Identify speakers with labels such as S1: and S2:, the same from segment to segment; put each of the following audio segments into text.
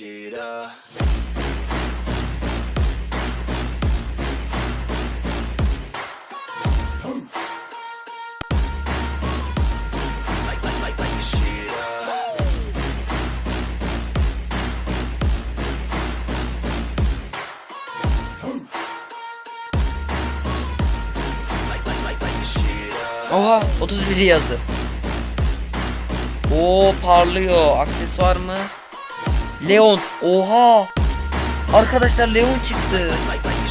S1: shit up.
S2: Oha 31 yazdı. Oo parlıyor. Aksesuar mı? Leon. Oha. Arkadaşlar Leon çıktı.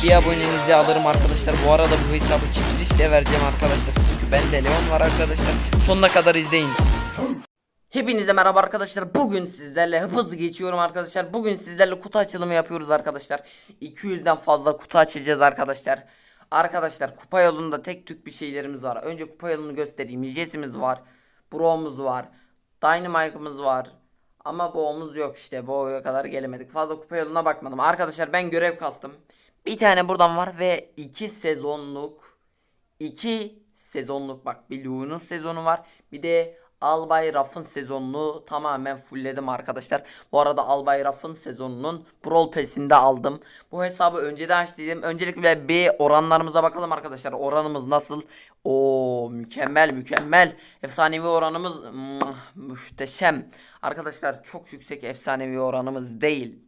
S2: Bir abonenizi alırım arkadaşlar. Bu arada bu hesabı çekilişle vereceğim arkadaşlar. Çünkü bende Leon var arkadaşlar. Sonuna kadar izleyin. Hepinize merhaba arkadaşlar. Bugün sizlerle hızlı geçiyorum arkadaşlar. Bugün sizlerle kutu açılımı yapıyoruz arkadaşlar. 200'den fazla kutu açacağız arkadaşlar. Arkadaşlar kupa yolunda tek tük bir şeylerimiz var. Önce kupa yolunu göstereyim. Jesse'miz var. Bro'muz var. Dynamite'ımız var. Ama boğumuz yok işte. Boğaya kadar gelemedik. Fazla kupa yoluna bakmadım. Arkadaşlar ben görev kastım. Bir tane buradan var ve 2 sezonluk 2 sezonluk bak bir Lu'nun sezonu var. Bir de Albay Raf'ın sezonunu tamamen fullledim arkadaşlar. Bu arada Albay Raf'ın sezonunun Brawl Pass'inde aldım. Bu hesabı önceden açtıydım. Öncelikle bir oranlarımıza bakalım arkadaşlar. Oranımız nasıl? O mükemmel mükemmel. Efsanevi oranımız muhteşem. Arkadaşlar çok yüksek efsanevi oranımız değil.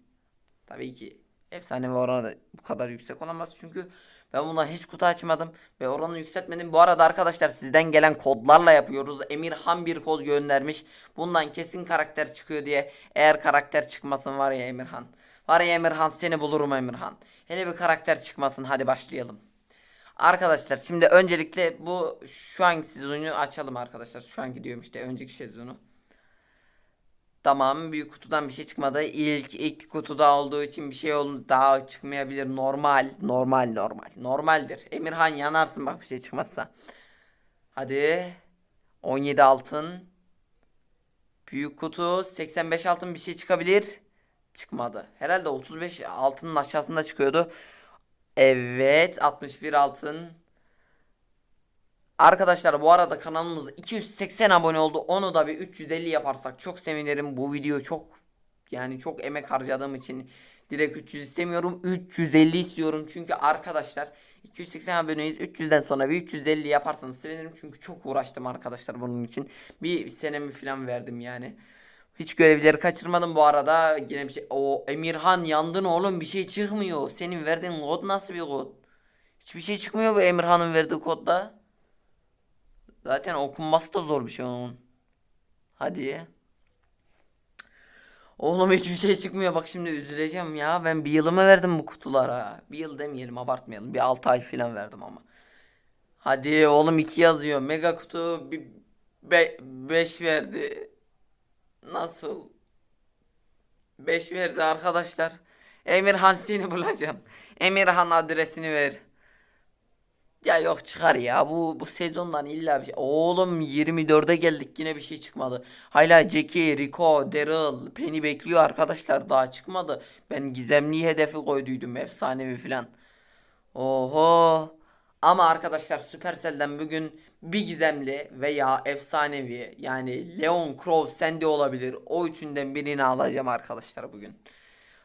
S2: Tabii ki efsanevi oranı bu kadar yüksek olamaz çünkü ben bundan hiç kutu açmadım ve oranı yükseltmedim. Bu arada arkadaşlar sizden gelen kodlarla yapıyoruz. Emirhan bir kod göndermiş. Bundan kesin karakter çıkıyor diye. Eğer karakter çıkmasın var ya Emirhan. Var ya Emirhan seni bulurum Emirhan. Hele bir karakter çıkmasın hadi başlayalım. Arkadaşlar şimdi öncelikle bu şu anki sezonu açalım arkadaşlar. Şu anki diyorum işte önceki sezonu. Tamam büyük kutudan bir şey çıkmadı. İlk ilk kutuda olduğu için bir şey oldu daha çıkmayabilir. Normal, normal, normal. Normaldir. Emirhan yanarsın bak bir şey çıkmazsa. Hadi. 17 altın. Büyük kutu 85 altın bir şey çıkabilir. Çıkmadı. Herhalde 35 altının aşağısında çıkıyordu. Evet 61 altın. Arkadaşlar bu arada kanalımız 280 abone oldu. Onu da bir 350 yaparsak çok sevinirim. Bu video çok yani çok emek harcadığım için direkt 300 istemiyorum. 350 istiyorum. Çünkü arkadaşlar 280 aboneyiz. 300'den sonra bir 350 yaparsanız sevinirim. Çünkü çok uğraştım arkadaşlar bunun için. Bir senemi falan verdim yani. Hiç görevleri kaçırmadım bu arada. Yine bir şey. O Emirhan yandın oğlum bir şey çıkmıyor. Senin verdiğin kod nasıl bir kod? Hiçbir şey çıkmıyor bu Emirhan'ın verdiği kodda. Zaten okunması da zor bir şey onun. Hadi. Oğlum hiçbir şey çıkmıyor. Bak şimdi üzüleceğim ya. Ben bir yılımı verdim bu kutulara. Bir yıl demeyelim abartmayalım. Bir 6 ay falan verdim ama. Hadi oğlum 2 yazıyor. Mega kutu 5 verdi. Nasıl? 5 verdi arkadaşlar. Emirhan seni bulacağım. Emirhan adresini ver. Ya yok çıkar ya. Bu bu sezondan illa bir şey. Oğlum 24'e geldik yine bir şey çıkmadı. Hala Jackie, Rico, Daryl, Penny bekliyor arkadaşlar daha çıkmadı. Ben gizemli hedefi koyduydum efsanevi falan. Oho. Ama arkadaşlar Supercell'den bugün bir gizemli veya efsanevi yani Leon Crow sende olabilir. O üçünden birini alacağım arkadaşlar bugün.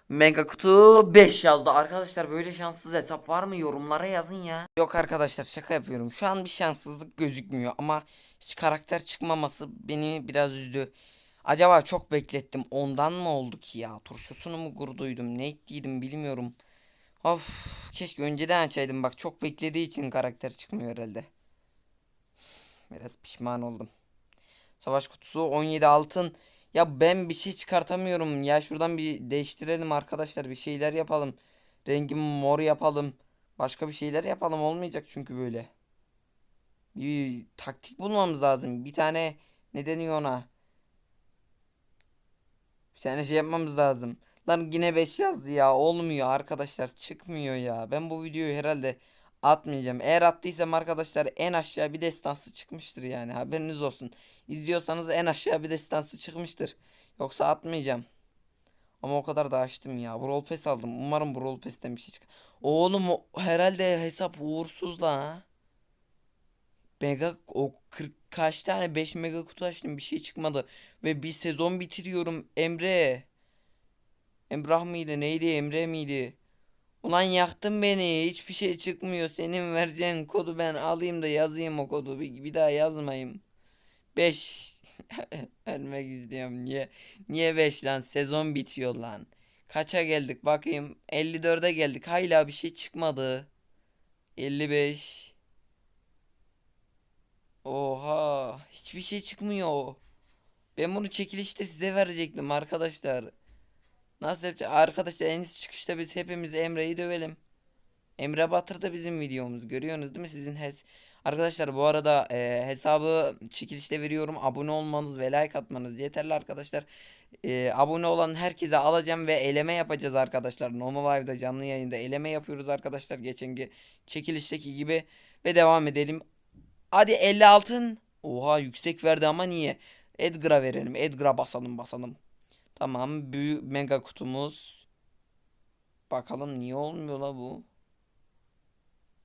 S2: Mega kutu 5 yazdı. Arkadaşlar böyle şanssız hesap var mı? Yorumlara yazın ya. Yok arkadaşlar şaka yapıyorum. Şu an bir şanssızlık gözükmüyor ama hiç karakter çıkmaması beni biraz üzdü. Acaba çok beklettim. Ondan mı oldu ki ya? Turşusunu mu kurduydum? Ne ettiydim bilmiyorum. Of keşke önceden açaydım. Bak çok beklediği için karakter çıkmıyor herhalde. Biraz pişman oldum. Savaş kutusu 17 altın. Ya ben bir şey çıkartamıyorum. Ya şuradan bir değiştirelim arkadaşlar. Bir şeyler yapalım. Rengimi mor yapalım. Başka bir şeyler yapalım. Olmayacak çünkü böyle. Bir taktik bulmamız lazım. Bir tane ne deniyor ona? Bir tane şey yapmamız lazım. Lan yine 5 yazdı ya. Olmuyor arkadaşlar. Çıkmıyor ya. Ben bu videoyu herhalde atmayacağım. Eğer attıysam arkadaşlar en aşağı bir destansı çıkmıştır yani. Haberiniz olsun. İzliyorsanız en aşağı bir destansı çıkmıştır. Yoksa atmayacağım. Ama o kadar da açtım ya. Brawl Pass aldım. Umarım Brawl Pass'ten bir şey çıkar. Oğlum herhalde hesap uğursuz la. Mega o 40 kaç tane 5 mega kutu açtım bir şey çıkmadı. Ve bir sezon bitiriyorum Emre. Emrah mıydı neydi Emre miydi? Ulan yaktın beni hiçbir şey çıkmıyor senin vereceğin kodu ben alayım da yazayım o kodu bir, bir daha yazmayayım. 5 Ölmek istiyorum niye niye 5 lan sezon bitiyor lan. Kaça geldik bakayım 54'e geldik hala bir şey çıkmadı. 55 Oha hiçbir şey çıkmıyor. Ben bunu çekilişte size verecektim arkadaşlar. Nasıl yapacağız? Arkadaşlar en iyisi çıkışta biz hepimiz Emre'yi dövelim. Emre batırdı bizim videomuz. Görüyorsunuz değil mi sizin hes Arkadaşlar bu arada e, hesabı çekilişte veriyorum. Abone olmanız ve like atmanız yeterli arkadaşlar. E, abone olan herkese alacağım ve eleme yapacağız arkadaşlar. Normal live'da canlı yayında eleme yapıyoruz arkadaşlar. Geçenki çekilişteki gibi. Ve devam edelim. Hadi 50 altın. Oha yüksek verdi ama niye? Edgar'a verelim. Edgar'a basalım basalım. Tamam büyük mega kutumuz. Bakalım niye olmuyor la bu?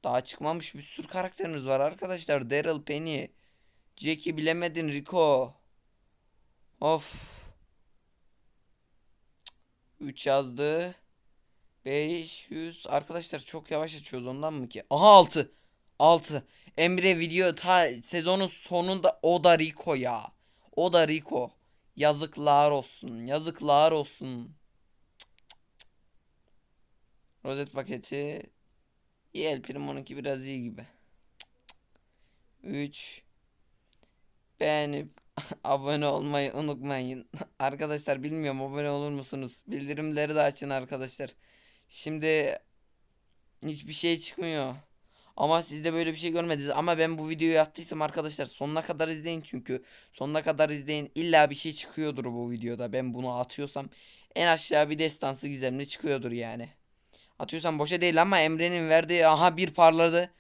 S2: Daha çıkmamış bir sürü karakterimiz var arkadaşlar. Daryl, Penny, Jackie bilemedin Rico. Of. 3 yazdı. 500 arkadaşlar çok yavaş açıyoruz ondan mı ki? Aha 6. 6. Emre video ta sezonun sonunda o da Rico ya. O da Rico. Yazıklar olsun. Yazıklar olsun. Rozet paketi. İyi El Primo'nunki biraz iyi gibi. 3 Beğenip abone olmayı unutmayın. Arkadaşlar bilmiyorum abone olur musunuz? Bildirimleri de açın arkadaşlar. Şimdi hiçbir şey çıkmıyor. Ama siz de böyle bir şey görmediniz. Ama ben bu videoyu attıysam arkadaşlar sonuna kadar izleyin çünkü. Sonuna kadar izleyin. İlla bir şey çıkıyordur bu videoda. Ben bunu atıyorsam en aşağı bir destansı gizemli çıkıyordur yani. Atıyorsam boşa değil ama Emre'nin verdiği aha bir parladı.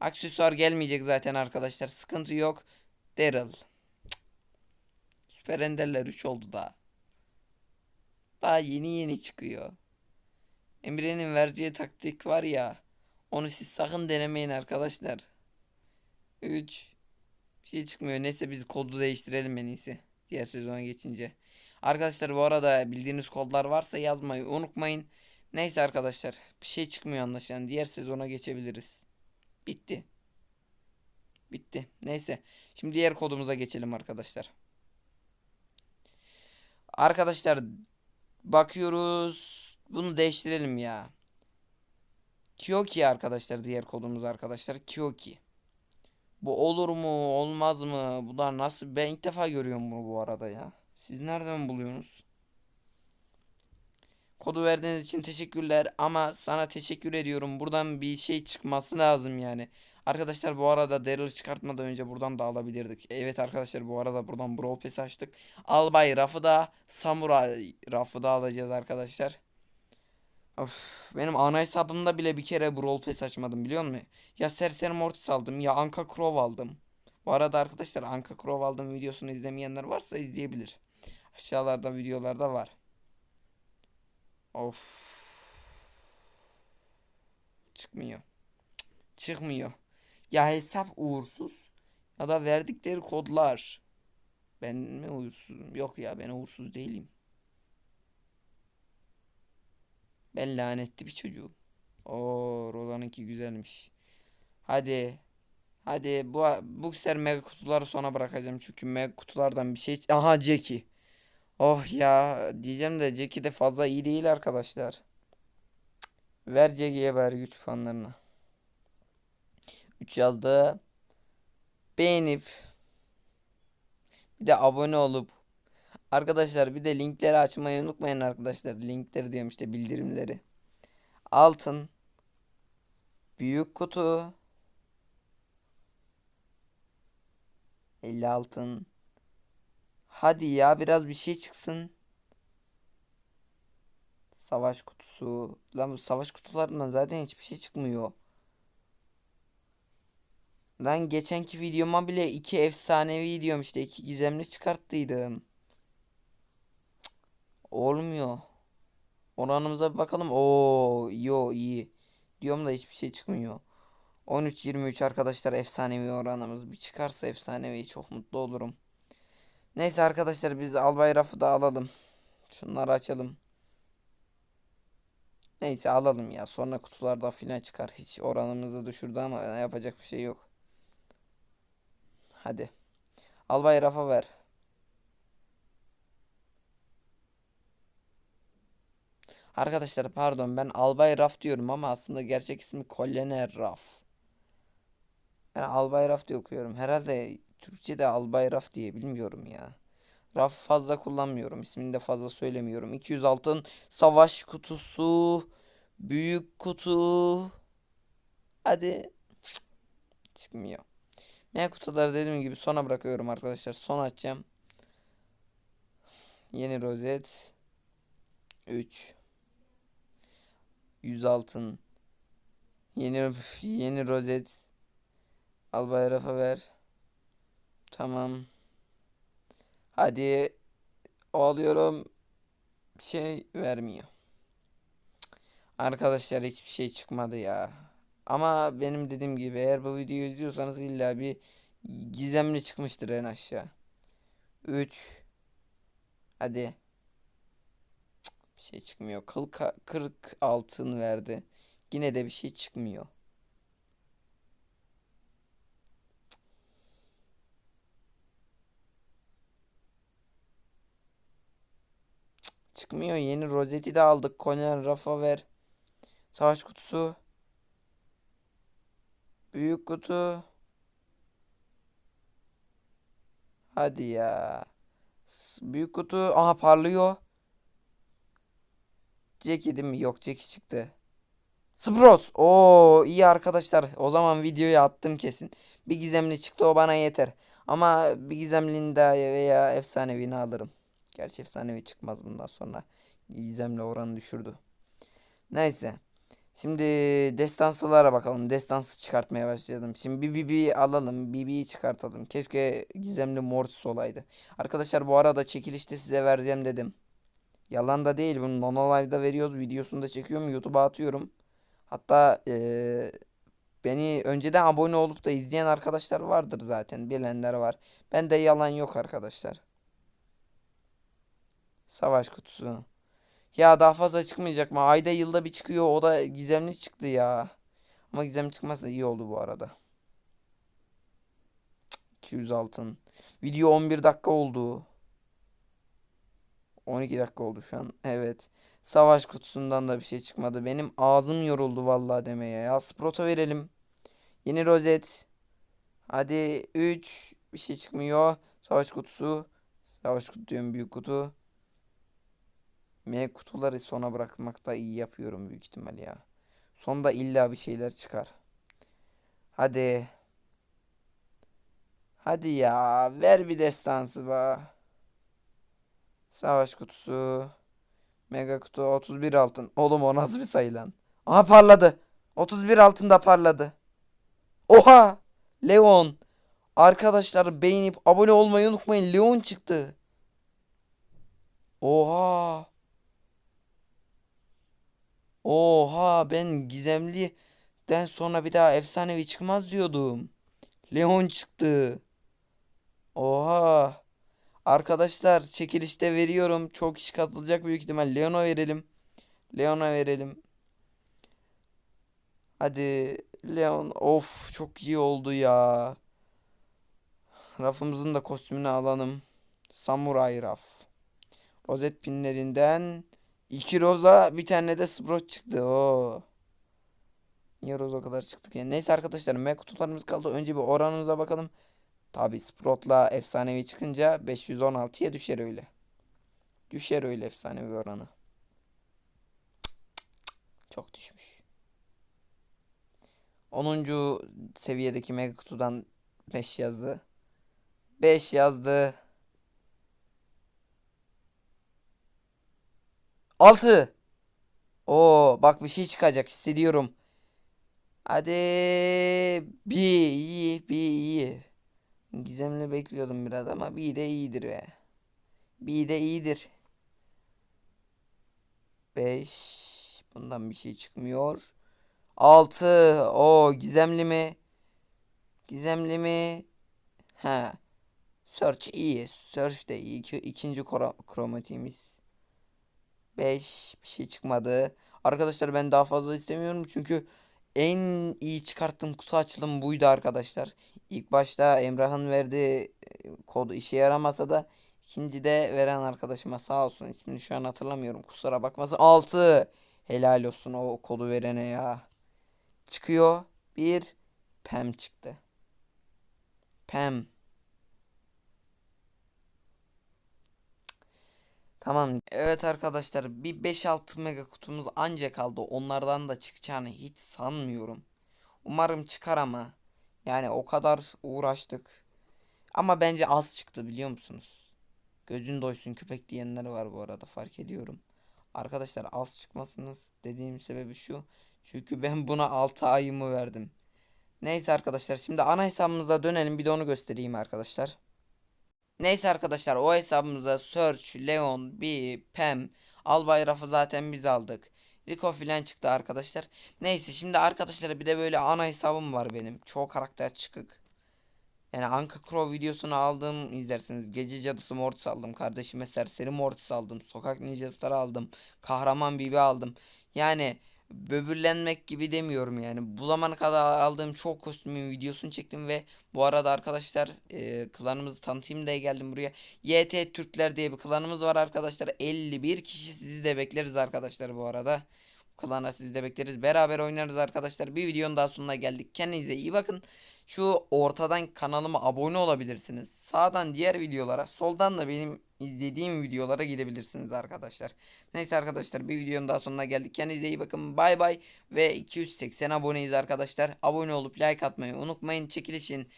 S2: Aksesuar gelmeyecek zaten arkadaşlar. Sıkıntı yok. Daryl. Süper Ender'ler 3 oldu daha. Daha yeni yeni çıkıyor. Emre'nin vereceği taktik var ya. Onu siz sakın denemeyin arkadaşlar. 3 Bir şey çıkmıyor. Neyse biz kodu değiştirelim en iyisi. Diğer sezona geçince. Arkadaşlar bu arada bildiğiniz kodlar varsa yazmayı unutmayın. Neyse arkadaşlar. Bir şey çıkmıyor anlaşılan. Diğer sezona geçebiliriz. Bitti. Bitti. Neyse. Şimdi diğer kodumuza geçelim arkadaşlar. Arkadaşlar bakıyoruz. Bunu değiştirelim ya. Kyoki arkadaşlar diğer kodumuz arkadaşlar. Kyoki. Bu olur mu olmaz mı? Bunlar nasıl? Ben ilk defa görüyorum bunu bu arada ya. Siz nereden buluyorsunuz? Kodu verdiğiniz için teşekkürler ama sana teşekkür ediyorum. Buradan bir şey çıkması lazım yani. Arkadaşlar bu arada Daryl çıkartmadan önce buradan da alabilirdik. Evet arkadaşlar bu arada buradan Brawl Pass açtık. Albay rafı da Samurai rafı da alacağız arkadaşlar. Of, benim ana hesabımda bile bir kere Brawl Pass açmadım biliyor musun? Ya Serseri Mortis aldım ya Anka Crow aldım. Bu arada arkadaşlar Anka Crow aldım videosunu izlemeyenler varsa izleyebilir. Aşağılarda videolarda var. Of. Çıkmıyor. Çıkmıyor. Ya hesap uğursuz ya da verdikleri kodlar. Ben mi uğursuzum? Yok ya ben uğursuz değilim. Ben lanetli bir çocuğum. Oo, Rola'nınki güzelmiş. Hadi. Hadi bu bu sefer mega kutuları sona bırakacağım çünkü mega kutulardan bir şey aha Jackie. Oh ya diyeceğim de Jackie de fazla iyi değil arkadaşlar. Cık. Ver Jackie'ye ver güç fanlarına. 3 yazdı. Beğenip bir de abone olup arkadaşlar bir de linkleri açmayı unutmayın arkadaşlar. Linkleri diyorum işte bildirimleri. Altın büyük kutu 50 altın Hadi ya biraz bir şey çıksın. Savaş kutusu. Lan bu savaş kutularından zaten hiçbir şey çıkmıyor. Lan geçenki videoma bile iki efsanevi diyorum işte iki gizemli çıkarttıydım. Olmuyor. Oranımıza bir bakalım. Oo, yo iyi. Diyorum da hiçbir şey çıkmıyor. 13-23 arkadaşlar efsanevi oranımız. Bir çıkarsa efsanevi çok mutlu olurum. Neyse arkadaşlar biz albay rafı da alalım. Şunları açalım. Neyse alalım ya. Sonra kutularda filan çıkar. Hiç oranımızı düşürdü ama yapacak bir şey yok. Hadi. Albay Rafa ver. Arkadaşlar pardon ben Albay Raf diyorum ama aslında gerçek ismi Kolyener Raf. Ben Albay Raf diye okuyorum. Herhalde Türkçe'de Albay Raf diye bilmiyorum ya. Raf fazla kullanmıyorum. İsmini de fazla söylemiyorum. 200 altın savaş kutusu. Büyük kutu. Hadi. Çıkmıyor. Ne kutuları dediğim gibi sona bırakıyorum arkadaşlar. Son açacağım. Yeni rozet. 3. 100 altın. Yeni yeni rozet. Albay Rafa ver. Tamam. Hadi. Alıyorum. Şey vermiyor. Arkadaşlar hiçbir şey çıkmadı ya. Ama benim dediğim gibi eğer bu videoyu izliyorsanız illa bir gizemli çıkmıştır en aşağı. 3 Hadi. Bir şey çıkmıyor. Kıl ka- 40 altın verdi. Yine de bir şey çıkmıyor. Çıkmıyor. Yeni rozeti de aldık. Konen rafa ver. Savaş kutusu. Büyük kutu. Hadi ya. Büyük kutu. Aha parlıyor. Jackie değil mi? Yok Jackie çıktı. Sprout. Oo iyi arkadaşlar. O zaman videoyu attım kesin. Bir gizemli çıktı o bana yeter. Ama bir gizemlinin daha veya efsanevini alırım. Gerçi efsanevi çıkmaz bundan sonra. Gizemli oranı düşürdü. Neyse. Şimdi destansılara bakalım. Destansı çıkartmaya başlayalım. Şimdi bir BB alalım. BB'yi çıkartalım. Keşke gizemli Mortis olaydı. Arkadaşlar bu arada çekilişte size vereceğim dedim. Yalan da değil. Bunu Nono Live'da veriyoruz. Videosunu da çekiyorum. YouTube'a atıyorum. Hatta eee, beni önceden abone olup da izleyen arkadaşlar vardır zaten. Bilenler var. Bende yalan yok arkadaşlar. Savaş kutusu. Ya daha fazla çıkmayacak mı? Ayda yılda bir çıkıyor. O da gizemli çıktı ya. Ama gizem çıkmazsa iyi oldu bu arada. Cık, 200 altın. Video 11 dakika oldu. 12 dakika oldu şu an. Evet. Savaş kutusundan da bir şey çıkmadı. Benim ağzım yoruldu vallahi demeye ya. Sprout'a verelim. Yeni rozet. Hadi 3. Bir şey çıkmıyor. Savaş kutusu. Savaş kutu diyorum büyük kutu. M kutuları sona bırakmakta iyi yapıyorum büyük ihtimal ya. Sonda illa bir şeyler çıkar. Hadi. Hadi ya. Ver bir destansı be. Savaş kutusu. Mega kutu 31 altın. Oğlum o nasıl bir sayı lan? Aha parladı. 31 altın da parladı. Oha! Leon. Arkadaşlar beğenip abone olmayı unutmayın. Leon çıktı. Oha. Oha ben gizemliden sonra bir daha efsanevi çıkmaz diyordum. Leon çıktı. Oha. Arkadaşlar çekilişte veriyorum. Çok kişi katılacak büyük ihtimal. Leon'a verelim. Leon'a verelim. Hadi Leon. Of çok iyi oldu ya. Rafımızın da kostümünü alalım. Samuray raf. Rozet pinlerinden iki roza bir tane de sprout çıktı. Oo. Niye roza o kadar çıktık yani. Neyse arkadaşlar M kutularımız kaldı. Önce bir oranımıza bakalım. Tabi Sprout'la efsanevi çıkınca 516'ya düşer öyle. Düşer öyle efsanevi oranı. Çok düşmüş. 10. seviyedeki mega kutudan 5 yazdı. 5 yazdı. 6. Oo bak bir şey çıkacak hissediyorum. Hadi bir iyi bir iyi. Gizemli bekliyordum biraz ama bir de iyidir be. Bir de iyidir. 5 bundan bir şey çıkmıyor. 6 o gizemli mi? Gizemli mi? Ha. Search iyi. Search de iyi. İki, ikinci kro- kromatiğimiz. 5 bir şey çıkmadı. Arkadaşlar ben daha fazla istemiyorum çünkü en iyi çıkarttığım kutu açılım buydu arkadaşlar. İlk başta Emrah'ın verdiği e, kod işe yaramasa da ikinci de veren arkadaşıma sağ olsun ismini şu an hatırlamıyorum kusura bakmasın. 6 helal olsun o kodu verene ya. Çıkıyor bir Pem çıktı. Pem. Tamam. Evet arkadaşlar bir 5-6 mega kutumuz ancak kaldı. Onlardan da çıkacağını hiç sanmıyorum. Umarım çıkar ama. Yani o kadar uğraştık. Ama bence az çıktı biliyor musunuz? Gözün doysun köpek diyenler var bu arada fark ediyorum. Arkadaşlar az çıkmasınız dediğim sebebi şu. Çünkü ben buna 6 ayımı verdim. Neyse arkadaşlar şimdi ana hesabımıza dönelim bir de onu göstereyim arkadaşlar. Neyse arkadaşlar o hesabımıza Search, Leon, B, Pem, Albay Raf'ı zaten biz aldık. Rico filan çıktı arkadaşlar. Neyse şimdi arkadaşlar bir de böyle ana hesabım var benim. Çoğu karakter çıkık. Yani Anka Crow videosunu aldım izlersiniz. Gece Cadısı Mortis aldım. Kardeşime Serseri Mortis aldım. Sokak Ninjasları aldım. Kahraman Bibi aldım. Yani böbürlenmek gibi demiyorum yani. Bu zamana kadar aldığım çok kostümün videosunu çektim ve bu arada arkadaşlar e, klanımızı tanıtayım diye geldim buraya. YT Türkler diye bir klanımız var arkadaşlar. 51 kişi sizi de bekleriz arkadaşlar bu arada. Klana sizi de bekleriz. Beraber oynarız arkadaşlar. Bir videonun daha sonuna geldik. Kendinize iyi bakın. Şu ortadan kanalıma abone olabilirsiniz. Sağdan diğer videolara, soldan da benim izlediğim videolara gidebilirsiniz arkadaşlar. Neyse arkadaşlar bir videonun daha sonuna geldik. Kendinize iyi bakın. Bay bay ve 280 aboneyiz arkadaşlar. Abone olup like atmayı unutmayın. Çekilişin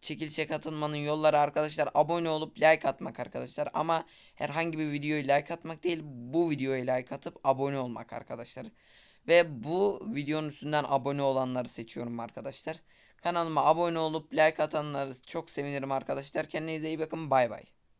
S2: çekilişe katılmanın yolları arkadaşlar abone olup like atmak arkadaşlar ama herhangi bir videoyu like atmak değil bu videoya like atıp abone olmak arkadaşlar ve bu videonun üstünden abone olanları seçiyorum arkadaşlar kanalıma abone olup like atanları çok sevinirim arkadaşlar. Kendinize iyi bakın. Bay bay